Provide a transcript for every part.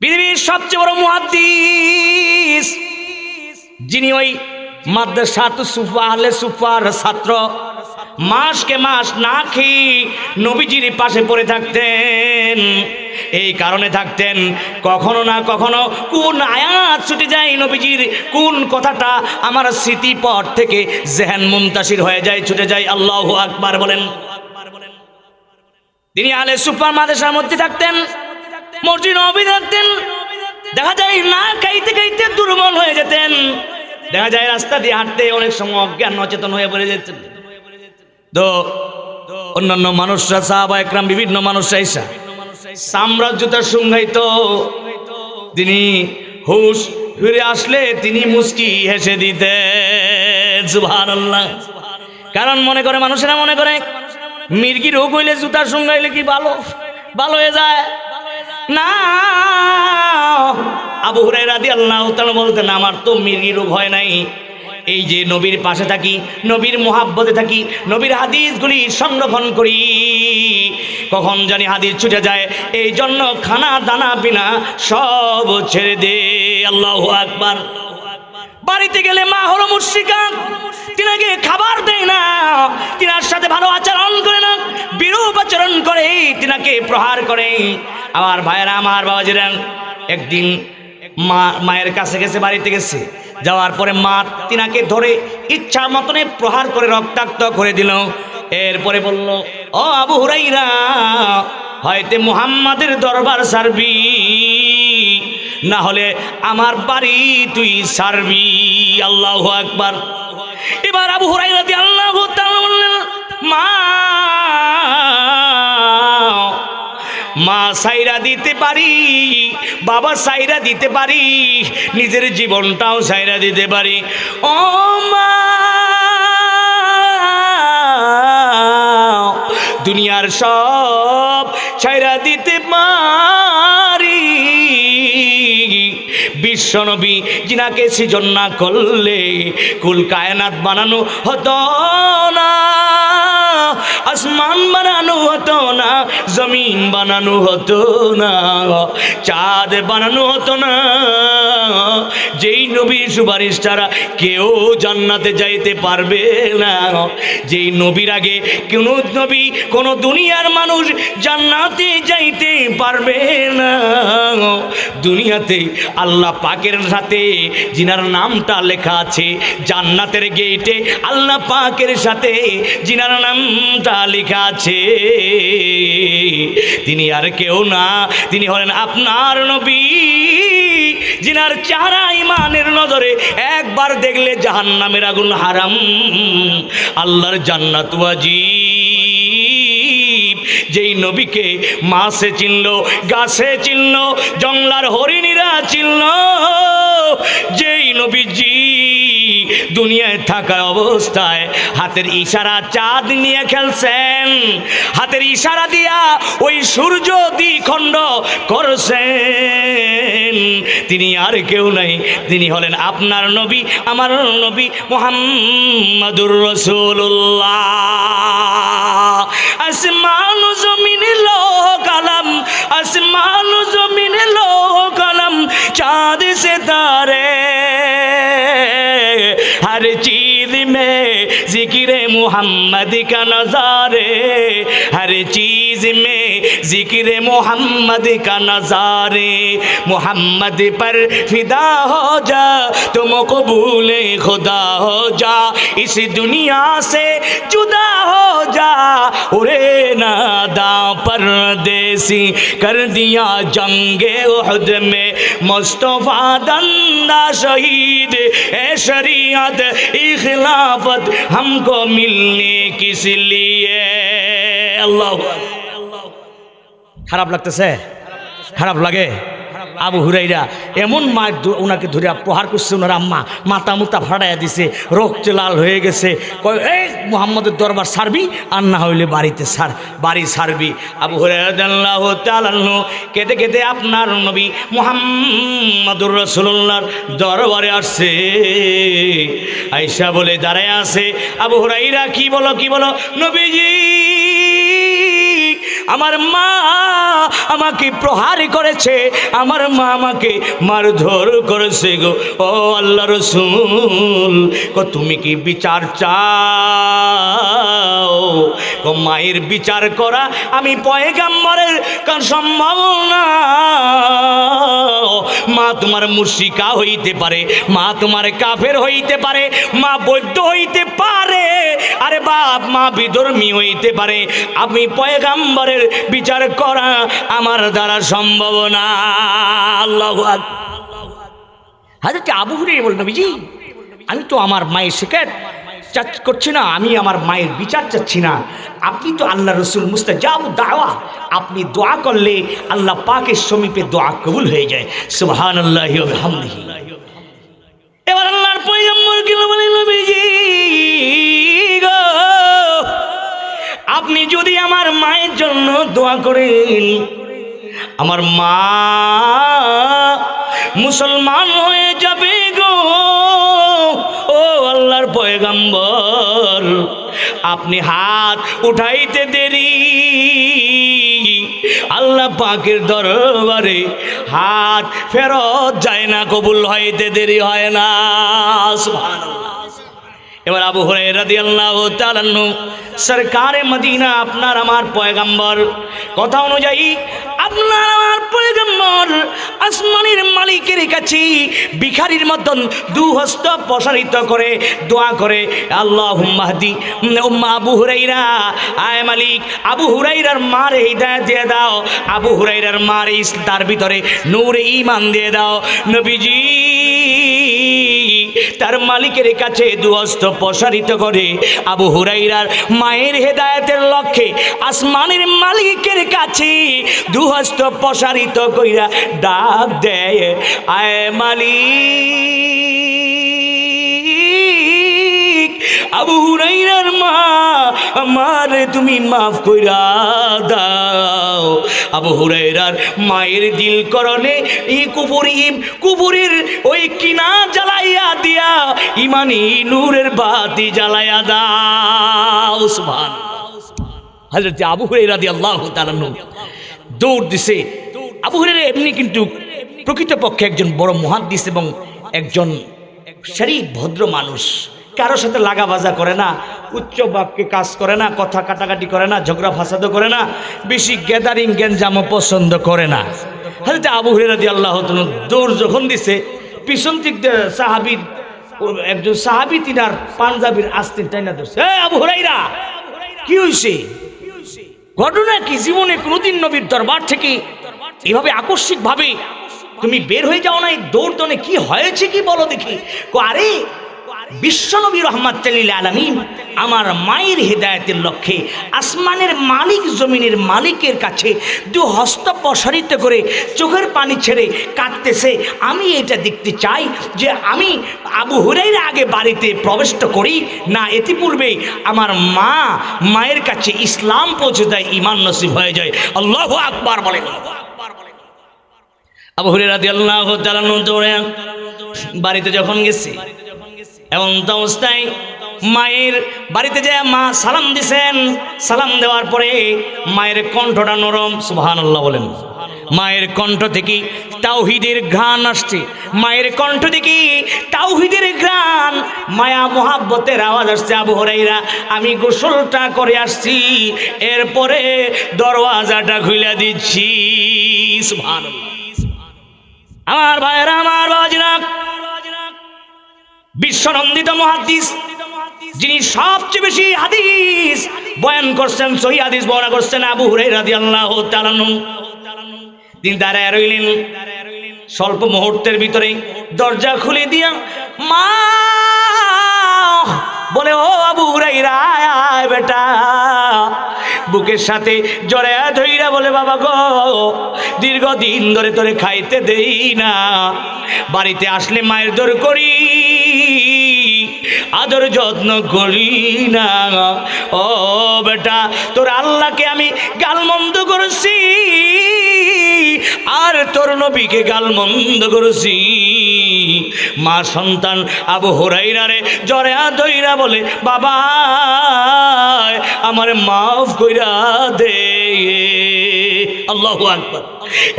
পৃথিবীর সবচেয়ে বড় মুহাদ্দিস, যিনি ওই মাদ্রাসাত সুফা, আহলে সুফার ছাত্র। মাসকে মাস না খেয়ে নবীজির পাশে পড়ে থাকতেন। এই কারণে থাকতেন, কখনো না কখনো কোন আয়াত ছুটে যায় নবীজির, কোন কথাটা আমার স্মৃতিপট থেকে জেহান মুমতাসির হয়ে যায়, ছুটে যায়। আল্লাহ আকবার বলেন। তিনি আলে সুপার মাদ্রাসার মধ্যে থাকতেন। মসজিদ নবী থাকতেন দেখা যায় না, খাইতে খাইতে দুর্বল হয়ে যেতেন। দেখা যায় রাস্তা দিয়ে হাঁটতে অনেক সময় অজ্ঞান, অচেতন হয়ে পড়ে যেতেন। তো অন্যান্য মানুষরা, সাহাবা একরাম, বিভিন্ন মানুষরা এসা সাম্রাজ্যতার সংজ্ঞায়িত তিনি হুশ ফিরে আসলে তিনি মুস্কি হেসে দিতে কারণ মনে করে, মানুষেরা মনে করে, মির্গি রোগ হইলে জুতার সঙ্গাইলে কি ভালো? ভালো হয়ে যায়। না আবু হুরাই রাদি আল্লাহ বলতেন, আমার তো রোগ হয় নাই। এই যে নবীর পাশে থাকি, নবীর মোহাব্বতে থাকি, নবীর হাদিসগুলি সংরক্ষণ করি। কখন জানি হাদিস ছুটে যায় এই জন্য খানা দানা পিনা সব ছেড়ে দে। আল্লাহ আকবার। বাড়িতে গেলে মা হলো মুর্শিকা তিনাকে খাবার দেয় না। তিনার সাথে ভালো আচরণ করে না। বিরূপ আচরণ করে, তিনাকে প্রহার করে। আমার ভাইয়েরা, আমার বাবা বাবাজিরা একদিন মা, মায়ের কাছে গেছে, বাড়িতে গেছে। যাওয়ার পরে মা তিনাকে ধরে ইচ্ছা মতনে প্রহার করে রক্তাক্ত করে দিল। এরপরে বলল, ও আবু হুরাইরা হয়তো মুহাম্মাদের দরবার সারবি। না হলে আমার বাড়ি তুই সারবি আল্লাহ আকবার। এবার আবু হুরাইরা দিয়ে আল্লাহ বললেন, মা মা সাইরা দিতে পারি, বাবা সাইরা দিতে পারি, নিজের জীবনটাও সাইরা দিতে পারি। ও মা, দুনিয়ার সব ছাইরা দিতে পারি বিশ্বনবী জিনাকে সৃজন না করলে কুল কায়নাত বানানো হতো না আসমান বানানো হতো না, জমিন বানানো হতো না, চাঁদ বানানো হতো না। যেই নবীর সুপারিশ ছাড়া কেউ জান্নাতে যাইতে পারবে না। যেই নবীর আগে কোন নবী, কোন দুনিয়ার মানুষ জান্নাতে যাইতে পারবে না। দুনিয়াতে আল্লাহ পাকের সাথে জিনার নামটা লেখা আছে, জান্নাতের গেটে আল্লাহ পাকের সাথে জিনার নামটা লেখা আছে। তিনি আর কেউ না। তিনি হলেন আপনার নবী। জিনার চারা ইমানের নজরে একবার দেখলে জাহান্নামের আগুন হারাম। আল্লাহর জান্নাত যেই নবীকে মাসে চিনল, গাছে চিনল, জংলার হরিণীরা চিনল, যেই নবীজি দুনিয়ায় থাকা অবস্থায় হাতের ইশারা চাঁদ নিয়ে খেলছেন হাতের ইশারা দিয়া ওই সূর্য দ্বিখণ্ড করছেন। তিনি আর কেউ নাই। তিনি হলেন আপনার নবী, আমার নবী মোহাম্মদুর রসুল্লাহ আসমান জমিন লোহ কালাম আসমান জমিন লোহ কালাম চাঁদ से मोहम्मद का नजारे, हर चीज़ में ज़िक्र मोहम्मद का नजारे। मोहम्मद पर फिदा हो जा, तुम कबूल खुदा हो जा। इस दुनिया से जुदा हो जा उरे नादा परदेसी कर दिया जंगे उहद में। मुस्तफ़ा दंदा शहीद ए शरीयत ई खिलाफत हमको मिलने আল্লাহ খারাপ লাগতেছে? খারাপ লাগে? আবু হুরাইরা, এমন মার ওনাকে ধরে প্রহার করছে ওনার আম্মা, মাথা মুতা ফাটাইয়া দিছে, রক্ত লাল হয়ে গেছে। কয়, এই মোহাম্মদের দরবার সারবি আর না হইলে বাড়িতে সার বাড়ি সারবি আবু তালান্ন কেঁদে কেঁদে আপনার নবী মোহাম্মদুর রসুল্লাহর দরবারে আসছে। আইসা বলে, দাঁড়ায় আছে। আবু হুরাইরা, কি বলো কি বলো? নবীজি আমার মা আমাকে প্রহার করেছে, আমার মা আমাকে মারধর করেছে গো। ও আল্লাহ রসুল গো তুমি কি বিচার চাও? গো মায়ের বিচার করা আমি পয়গাম্বরের কার সম্ভব না। মা তোমার মুশিকা হইতে পারে, মা তোমার কাফের হইতে পারে, মা বৈদ্য হইতে পারে। আরে বাপ, মা বিধর্মী হইতে পারে। আমি পয়গাম্বরের বিচার করা আমার দ্বারা সম্ভব না। আল্লাহ হাজরত আবু হুরে বল নবীজি, আমি তো আমার মায়ের শিকার। চাচ করছি না, আমি আমার মায়ের বিচার চাচ্ছি না। আপনি তো আল্লাহ রসুল মুস্তা মুস্তাজাব দাওয়া। আপনি দোয়া করলে আল্লাহ পাকের সমীপে দোয়া কবুল হয়ে যায়। সুবহান আল্লাহ এবার আল্লাহর পয়গম্বর কি বলে নবীজি? আপনি যদি আমার মায়ের জন্য দোয়া করেন, আমার মা মুসলমান হয়ে যাবে গো। ও আল্লাহর পয়গাম্বর, আপনি হাত উঠাইতে দেরি। আল্লাহ পাকের দরবারে হাত ফেরত যায় না, কবুল হইতে দেরি হয় না। এবার আবু হরে রাদি আল্লাহ তালান্নু সরকারে মদিনা আপনার আমার পয়গাম্বর কথা অনুযায়ী আপনার আমার পয়গাম্বর মালিকের কাছে ভিখারির মতন দু হস্ত প্রসারিত করে দোয়া করে আল্লাহ মাহদি উম্মা আবু হুরাইরা, আয় মালিক, আবু হুরাইরার মার হৃদয় দিয়ে দাও, আবু হুরাইরার মার তার ভিতরে নূরে ইমান দিয়ে দাও। নবীজি, তার মালিকের কাছে দুহস্ত প্রসারিত করে আবু হুরাইরার মায়ের হেদায়েতের লক্ষ্যে আসমানের মালিকের কাছে দুহস্ত প্রসারিত কইরা ডাক দেয় আয় মালিক, আবু হুরাইরার মা, আমারে তুমি মাফ কইরা দাও। আবু হুরাইরার মায়ের দিল করলে এই কুপুরিম কুপুরের ওই কিনা জ্বালাইয়া দিয়া ইমানি নূরের বাতি জ্বালাইয়া দাও, সুবহান। হযরত আবু হুরাইরা রাদিয়াল্লাহু তাআলা দৌড় দিছে। আবু হুরাইরা এমনি কিন্তু প্রকৃতপক্ষে একজন বড় মুহাদ্দিস এবং একজন শরীফ, ভদ্র মানুষ। কারোর সাথে লাগা বাজা করে না, উচ্চ বাক্যে কাজ করে না, কথা কাটাকাটি করে না, ঝগড়া ফাসাদও করে না, বেশি গ্যাদারিং গ্যাঞ্জামও পছন্দ করে না। হাজরত আবু হুরাইরা আল্লাহ দৌড় যখন দিছে, পিছন দিক সাহাবীর একজন সাহাবী তিনার পাঞ্জাবির আস্তিন টাইনা ধরছে। "এই আবু হুরাইরা কি হইছে? ঘটনা কি? জীবনে কোনোদিন নবীর দরবার থেকে এভাবে আকস্মিক ভাবে তুমি বের হয়ে যাও না এই দৌড়দনে কি হয়েছে কি বলো দেখি। আরে বিশ্বনবী রহমত আলমিন আমার মায়ের হেদায়তের লক্ষ্যে আসমানের মালিক, জমিনের মালিকের কাছে দু হস্ত প্রসারিত করে চোখের পানি ছেড়ে কাঁদতেছে। আমি এটা দেখতে চাই যে আমি আবু হুরাইরা আগে বাড়িতে প্রবেশ করি না, ইতিপূর্বে আমার মা মায়ের কাছে ইসলাম পৌঁছে দেয় ইমান নসিব হয়ে যায়। আল্লাহ আকবার বলেন। আবু হুরাইরা রাদিয়াল্লাহু তাআলা দৌড়ে বাড়িতে যখন গেছি, এমন তো অবস্থায় মায়ের বাড়িতে যে মা সালাম দিছেন। সালাম দেওয়ার পরে মায়ের কণ্ঠটা নরম, সুবহানাল্লাহ বলেন। মায়ের কণ্ঠ থেকে তাওহিদের ঘ্রাণ আসছে। মায়ের কণ্ঠ থেকে তাওহিদের ঘ্রাণ, মায়া মোহাব্বতের আওয়াজ আসছে আবু হরাইরা আমি গোসলটা করে আসছি, এরপরে দরওয়াজাটা খুলে দিচ্ছি, সুবহানাল্লাহ। আমার ভাইয়েরা, আমার বাজরা বিশ্বনন্দিত মহাদিস, যিনি সবচেয়ে বেশি হাদিস বয়ান করছেন, সহি হাদিস বর্ণনা করছেন, আবু হুরাই রাদি আল্লাহ তিনি দাঁড়ায় রইলেন, স্বল্প মুহূর্তের ভিতরে দরজা খুলে দিয়া মা বলে, ও আবু হুরাইরা আয় বেটা। বুকের সাথে জড়ে ধইরা বলে, বাবা গো, দীর্ঘদিন ধরে তোরে খাইতে দেই না। বাড়িতে আসলে মায়ের দর করি, আদর যত্ন করি না। ও বেটা, তোর আল্লাহকে আমি গালমন্দ করেছি, আর তোর নবীকে গালমন্দ করেছি। মা সন্তান আবু হরাইরা রে, জরে দইরা বলে বাবা আমার মাফ কইরা দে আল্লাহ আকবর।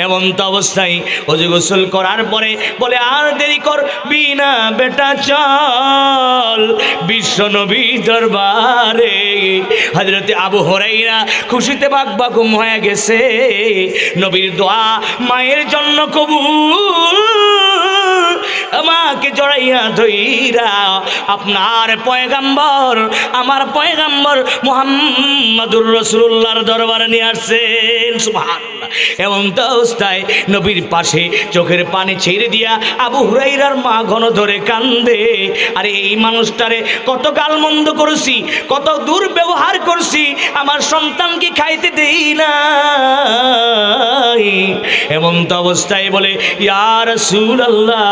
এমন তো অবস্থায় অজু গোসল করার পরে বলে, আর দেরি কর, বিনা বেটা চল, বিশ্ব নবী দরবারে। হজরতে আবু হরাইরা খুশিতে বাক বাকুম হয়ে গেছে। নবীর দোয়া মায়ের জন্য কবুল আমাকে জড়াইয়া ধইরা আপনার পয়গাম্বর আমার পয়গাম্বর মোহাম্মদুর রসুল্লাহর দরবার নিয়ে আসছেন সুবহানাল্লাহ। তো অবস্থায় নবীর পাশে চোখের পানি ছেড়ে দিয়া আবু হুরাইরার মা ঘন ধরে কান্দে, আরে এই মানুষটারে কত গালমন্দ করছি, কত দুর্ব্যবহার করছি, আমার সন্তানকে খাইতে দেই না এমন তো অবস্থায় বলে ইয়ার সুর আল্লাহ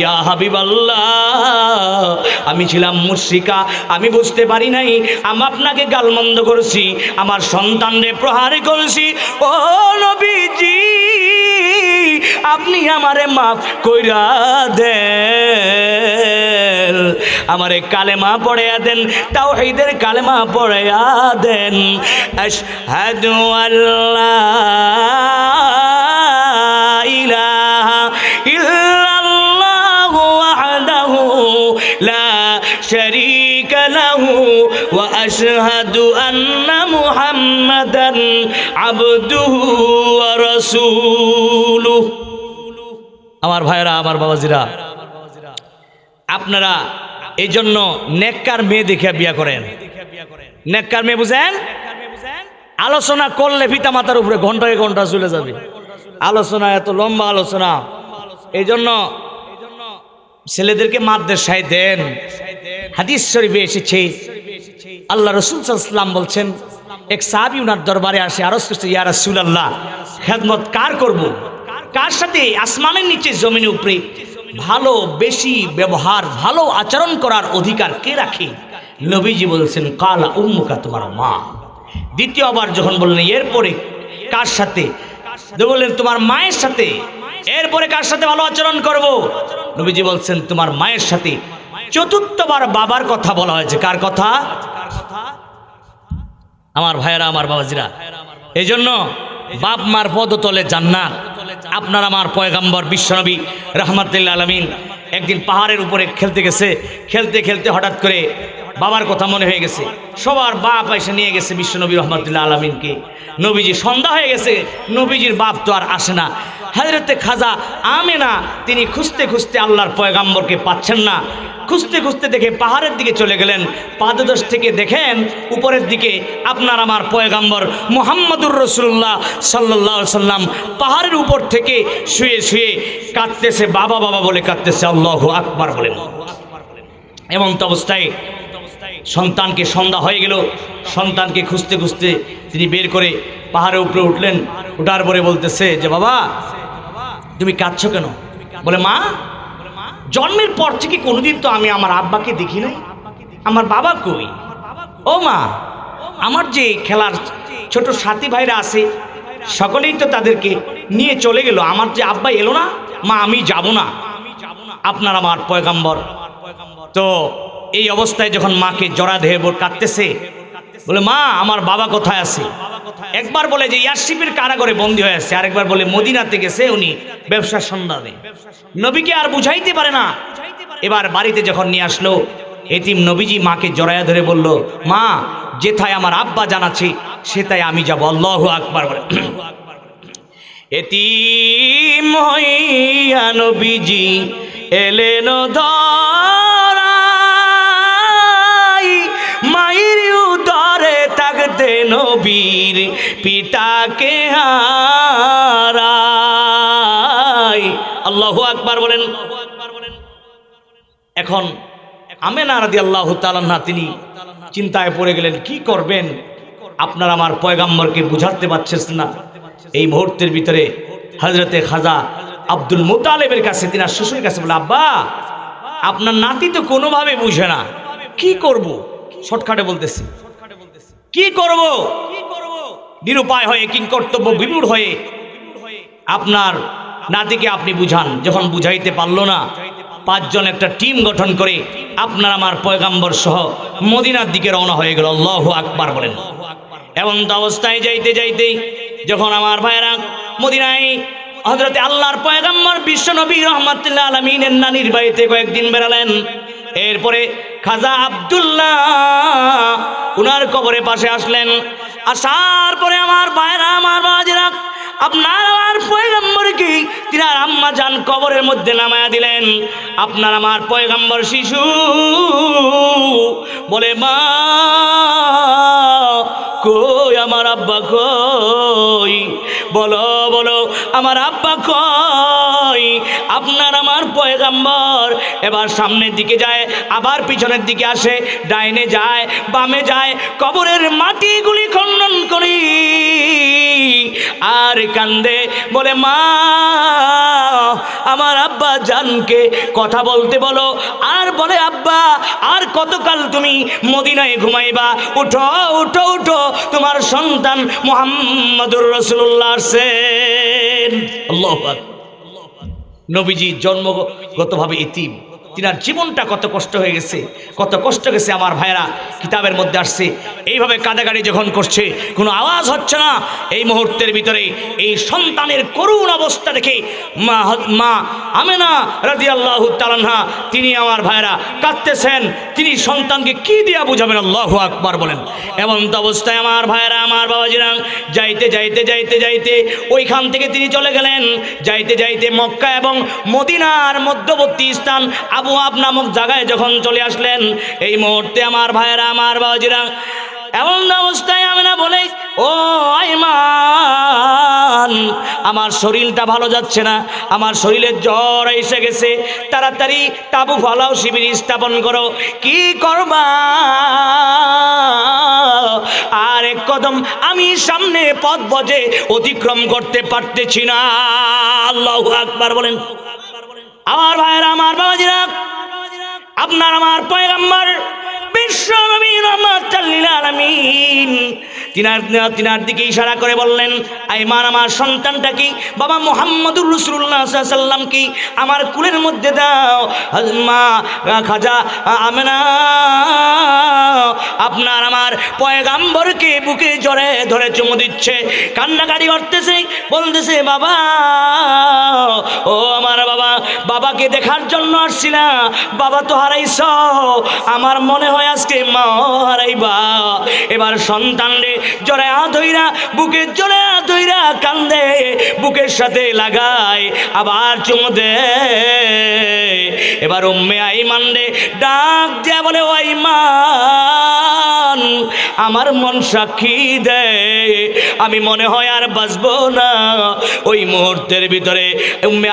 ইয়া হাবিব আল্লাহ আমি ছিলাম মুর্শিকা আমি বুঝতে পারি নাই, আমি আপনাকে গালমন্দ করছি, আমার সন্তানরে প্রহার করছি ও নবীজি, আপনি আমারে মাফ কইরা দেন। আমারে কালেমা পড়াইয়া দেন তাও হেদের কালেমা পড়াইয়া দেন। আশহাদু আল্লাহ ইলাহা লা শারীকা আশহাদু আন্না মুহাম্মাদান আবদুহু ওয়া রাসূলুহু আমার ভাইরা আমার বাবাজিরা, আপনারা এই জন্য নেককার মেয়ে দেখে বিয়া করেন। নেককার মেয়ে বুঝেন? আলোচনা করলে পিতা মাতার উপরে ঘন্টায় ঘণ্টা চলে যাবে। আলোচনা এত লম্বা আলোচনা। এই জন্য ছেলেদেরকে মাদ্রাসায় দেন। হাদিস শরীফে এসেছে, আল্লাহ রসুল সাল্লাম বলছেন, এক সাহাবি উনার দরবারে আসে, আরস করছে, ইয়া আল্লাহ খেদমত কার করব? কার সাথে আসমানের নিচে জমিনের উপরে ভালো, বেশি ব্যবহার, ভালো আচরণ করার অধিকার কে রাখে? নবীজি বলছেন, কালা উম্মুকা, তোমার মা। দ্বিতীয়বার যখন বললেন, এরপরে কার সাথে? বললেন, তোমার মায়ের সাথে। এরপরে কার সাথে ভালো আচরণ করব? নবীজি বলছেন, তোমার মায়ের সাথে চতুর্থবার বাবার কথা বলা হয়েছে। কার কথা? আমার ভাইয়েরা, আমার বাবাজিরা। এই জন্য বাপ মার পদতলে জান্নাত। আপনার আমার পয়গাম্বর বিশ্বনবী রহমতুল্লা আলমিন একদিন পাহাড়ের উপরে খেলতে গেছে। খেলতে খেলতে হঠাৎ করে বাবার কথা মনে হয়ে গেছে। সবার বাপ এসে নিয়ে গেছে বিশ্বনবী রহমতুল্লাহ আলমিনকে। নবীজি সন্ধ্যা হয়ে গেছে, নবীজির বাপ তো আর আসে না। হাজরতে খাজা আমে না তিনি খুঁজতে খুঁজতে আল্লাহর পয়গাম্বরকে পাচ্ছেন না। খুঁজতে খুঁজতে দেখে পাহাড়ের দিকে চলে গেলেন। পাদদশ থেকে দেখেন, উপরের দিকে আপনার আমার পয়গাম্বর মোহাম্মদুর রসুল্লাহ সাল্লাহ সাল্লাম পাহাড়ের উপর থেকে শুয়ে শুয়ে কাঁদতেছে, বাবা বাবা বলে কাঁদতেছে, আল্লাহ আকবার বলেন। এমন তো অবস্থায় সন্তানকে সন্ধ্যা হয়ে গেল। সন্তানকে খুঁজতে খুঁজতে তিনি বের করে পাহাড়ের উপরে উঠলেন। উঠার পরে বলতেছে যে, বাবা, তুমি কাঁদছো কেন? বলে, মা, জন্মের পর থেকে কোনোদিন তো আমি আমার আব্বাকে দেখি নাই। আমার বাবা কই? ও মা, আমার যে খেলার ছোট সাথী ভাইরা আছে, সকলেই তো তাদেরকে নিয়ে চলে গেল। আমার যে আব্বা এলো না, মা, আমি যাব না। আপনার আমার পয়গাম্বর। তো এই অবস্থায় যখন মাকে জড়া বোর কাঁদতেছে, বলে, মা, আমার বাবা কোথায় আছে? একবার বলে যে, ইয়াসিফের কারাগারে বন্দী হয়ে আছে। আরেকবার বলে, মদিনাতে গেছে, উনি ব্যবসার সন্ধানে। নবীকে আর বুঝাইতে পারে না। এবার বাড়িতে যখন নিয়ে আসলো, এতিম নবীজি মাকে জড়াইয়া ধরে বলল, মা, যেথায় আমার আব্বা জানাচ্ছে সেটাই আমি যাব। আল্লাহ আকবার বলে। এতিম হইয়া নবীজি এলেন ধরাই থাকতে নবীর পিতাকে হারাই আল্লাহু আকবার বলেন। এখন আমেনা রাদি আল্লাহ তালান্না তিনি চিন্তায় পড়ে গেলেন, কি করবেন? আপনার আমার পয়গাম্বরকে বুঝাতে পারছেন না। এই মুহূর্তের ভিতরে হজরতে খাজা আব্দুল মুতালেবের কাছে তিনি শ্বশুরের কাছে বলে, আব্বা, আপনার নাতি তো কোনোভাবে বুঝে না। কি করব? শর্টকাটে বলতেছি। কি করব? নিরুপায় হয়ে কিং কর্তব্য বিমূঢ় হয়ে আপনার নাতিকে আপনি বুঝান। যখন বুঝাইতে পারল না, পাঁচজন একটা টিম গঠন করে আপনার আমার পয়গাম্বর সহ মদিনার দিকে রওনা হয়ে গেল। আল্লাহ আকবার বলেন। এমন তো অবস্থায় যাইতে যাইতে যখন আমার ভাইরা মদিনায় হজরতে আল্লাহর পয়গাম্বর বিশ্ব নবী রহমতুল্লাহ আলমিনের নানির বাড়িতে কয়েকদিন বেড়ালেন। এরপরে খাজা আব্দুল্লাহ উনার কবরে পাশে আসলেন। আসার পরে আমার ভাইরা, আমার বাজিরা আপনার আমার পয়গাম্বরকে তিনার আম্মা যান কবরের মধ্যে নামায়া দিলেন। আপনার আমার পয়গাম্বর শিশু বলে, মা কই, আমার আব্বা কই? বলো বলো, আমার আব্বা কই? আপনার আমার পয়গাম্বর। এবার সামনের দিকে যায়, আবার পিছনের দিকে আসে, ডাইনে যায়, বামে যায়, কবরের মাটিগুলি খণ্ডন করি। আর কান্দে, বলে, মা, আমার আব্বা জানকে কথা বলতে বলো। আর বলে, আব্বা, আর কতকাল তুমি মদিনায় ঘুমাইবা? উঠো উঠো উঠো তোমার সন্তান মোহাম্মদুর রসুল্লাহ আসেন আল্লাহু। নবীজি জন্মগতভাবে ইতিম তিনার জীবনটা কত কষ্ট হয়ে গেছে, কত কষ্ট গেছে আমার ভাইরা কিতাবের মধ্যে আসছে। এইভাবে কাদাগাড়ি যখন করছে, কোনো আওয়াজ হচ্ছে না। এই মুহূর্তের ভিতরে এই সন্তানের করুণ অবস্থা দেখে মা মা আমেনা রাজি আল্লাহ তালানহা তিনি আমার ভাইরা কাঁদতেছেন। তিনি সন্তানকে কি দিয়া বুঝাবেন? আল্লাহ আকবার বলেন। এমন তো অবস্থায় আমার ভাইরা আমার বাবাজিরা, যাইতে যাইতে যাইতে যাইতে ওইখান থেকে তিনি চলে গেলেন। যাইতে যাইতে মক্কা এবং মদিনার মধ্যবর্তী স্থান আবু আব নামক জায়গায় যখন চলে আসলেন, এই মুহূর্তে আমার ভাইয়েরা, আমার বাবাজিরা, এমন অবস্থায় আমি না বলে, ও আইমান, আমার শরীরটা ভালো যাচ্ছে না, আমার শরীরের জ্বর এসে গেছে, তাড়াতাড়ি তাবু ফলাও, শিবির স্থাপন করো, কি করবা? আর এক কদম আমি সামনে পথ বজে অতিক্রম করতে পারতেছি না। আল্লাহ আকবার বলেন। আমার ভাইয়েরা আমার বাবাজিরা আপনার আমার পয়গাম্বার তিনার তিনার দিকে ইশারা করে বললেন আইমান আমার সন্তানটা কি? বাবা মোহাম্মদুর রসুল্লাহ সাল্লাম কি? আমার কুলের মধ্যে দাও। মা খাজা আমেনা, আপনার আমার পয়গাম্বরকে বুকে জড়ে ধরে চুমু দিচ্ছে। কান্নাকাটি করতেছে, বলতেছে, বাবা, ও আমার বাবা, বাবাকে দেখার জন্য আসছি না। বাবা তো হারাইছ। আমার মনে হয় আজকে মা হারাইবা এবার সন্তান রে জরে ধইরা, বুকে জরে ধইরা কান্দে, বুকের সাথে লাগায়, আবার চুমু দে এবার উম্মে আইমান রে ডাক দেয়া বলে ও আইমান আমার মন সাক্ষী দেয় আমি মনে হয় আর বাঁচবো না। ওই মুহূর্তের ভিতরে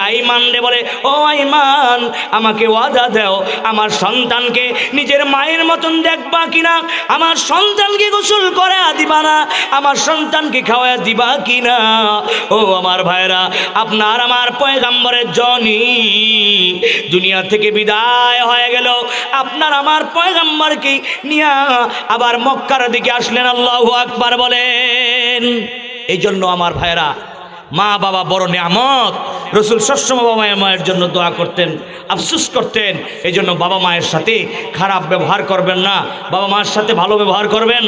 আইমান রে বলে, ও আইমান, আমাকে ওয়াদা দাও। আমার সন্তানকে নিজের মায়ের মতন দেখবা কিনা? আমার সন্তানকে গোসল করে দিবা না? আমার সন্তানকে খাওয়া দিবা কিনা? ও আমার ভাইরা আপনার আমার পয়গাম্বরের জনি দুনিয়া থেকে বিদায় হয়ে গেল। আপনার আমার পয়গাম্বরকে নিয়া আবার মক্কার দিকে আসলেন, আল্লাহ আকবার বলেন এই জন্য আমার ভাইরা মা বাবা বড় নিয়ামত। রসুল সবসময় বাবা মায়ের জন্য দোয়া করতেন, আফসুস করতেন। এই জন্য বাবা মায়ের সাথে খারাপ ব্যবহার করবেন না। বাবা মায়ের সাথে ভালো ব্যবহার করবেন।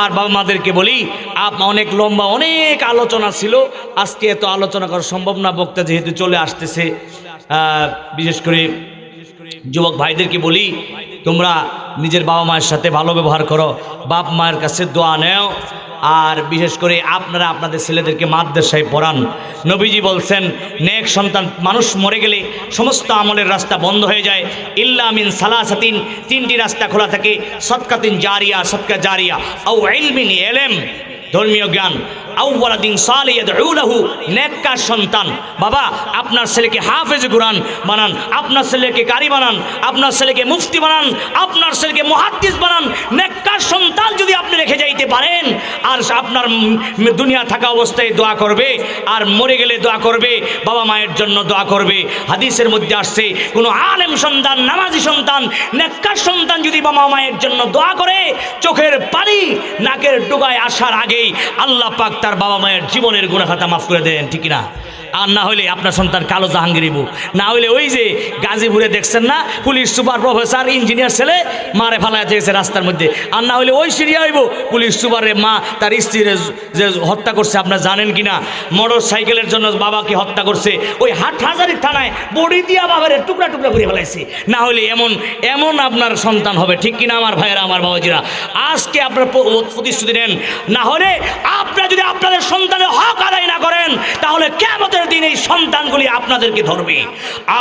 আর বাবা মাদেরকে বলি, আপ, অনেক লম্বা, অনেক আলোচনা ছিল। আজকে এত আলোচনা করা সম্ভব না। বক্তা যেহেতু চলে আসতেছে বিশেষ করে যুবক ভাইদেরকে বলি তোমরা নিজের বাবা মায়ের সাথে ভালো ব্যবহার করো, বাপ মায়ের কাছে দোয়া নেও, আর বিশেষ করে আপনারা আপনাদের ছেলেদেরকে মাদ্রাসায় পড়ান। নবীজি বলছেন, নেক সন্তান মানুষ মরে গেলে সমস্ত আমলের রাস্তা বন্ধ হয়ে যায়। ইল্লামিন সালাসাতিন, তিনটি রাস্তা খোলা থাকে সৎকাতিন জারিয়া সৎকা জারিয়া। আউ এলমিন এলেম ধর্মীয় জ্ঞান। আউ্বালাদিন সালিয়াদউলাহু নেককার সন্তান। বাবা, আপনার ছেলেকে হাফেজ কুরআন বানান, আপনার ছেলেকে কারি বানান, আপনার ছেলেকে মুফতি বানান, আপনার ছেলেকে মুহাদ্দিস বানান। নেককার সন্তান যদি আপনি রেখে যাইতে পারেন, আর আপনার দুনিয়া থাকা অবস্থায় দোয়া করবে, আর মরে গেলে দোয়া করবে, বাবা মায়ের জন্য দোয়া করবে। হাদিসের মধ্যে আসছে, কোনো আলেম সন্তান, নামাজি সন্তান, নেককার সন্তান যদি বাবা মায়ের জন্য দোয়া করে, চোখের পানি নাকের ডোগায় আসার আগেই আল্লাহ পাক তার বাবা মায়ের জীবনের গুণাখাতা মাফ করে দেন ঠিক না আর না হলে আপনার সন্তান কালো জাহাঙ্গীরিবু। না হলে ওই যে গাজীপুরে দেখছেন না, পুলিশ সুপার প্রফেসর, ইঞ্জিনিয়ার ছেলে মারে ফেলায় দিয়েছে রাস্তার মধ্যে। আর না হলে ওই সিরিয়া হইব পুলিশ সুপারের মা তার স্ত্রীর যে হত্যা করছে, আপনার জানেন কি না মোটর সাইকেলের জন্য বাবাকে হত্যা করছে। ওই হাট হাজারি থানায় বড়ি দিয়া বাবার টুকরা টুকরা করে ফেলাইছে। না হলে এমন এমন আপনার সন্তান হবে, ঠিক কিনা আমার ভাইয়েরা, আমার বাবাজিরা? আজকে আপনার প্রতিশ্রুতি নেন। না হলে আপনারা যদি আপনাদের সন্তানের হক আদায় না করেন, তাহলে কেমতের দিন এই সন্তানগুলি আপনাদেরকে ধরবে।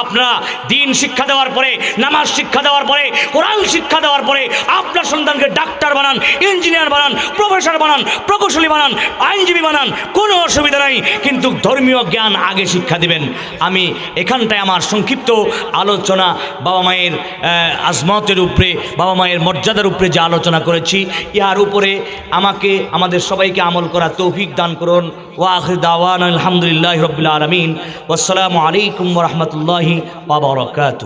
আপনারা দিন শিক্ষা দেওয়ার পরে, নামাজ শিক্ষা দেওয়ার পরে, কোরআন শিক্ষা দেওয়ার পরে, আপনার সন্তানকে ডাক্তার বানান, ইঞ্জিনিয়ার বানান, প্রফেসর বানান, প্রকৌশলী বানান, আইনজীবী বানান, কোনো অসুবিধা নাই, কিন্তু ধর্মীয় জ্ঞান আগে শিক্ষা দিবেন। আমি এখানটায় আমার সংক্ষিপ্ত আলোচনা বাবা মায়ের আজমতের উপরে, বাবা মায়ের মর্যাদার উপরে যে আলোচনা করেছি ইহার উপরে আমাকে, আমাদের সবাইকে আমল করা তৌফিক দান করুন। ওয়াখির দাওয়ান আলহামদুলিল্লাহ রবিল আলমিন। আসসালামু আলাইকুম রহমতুল্লাহি বাবরকাত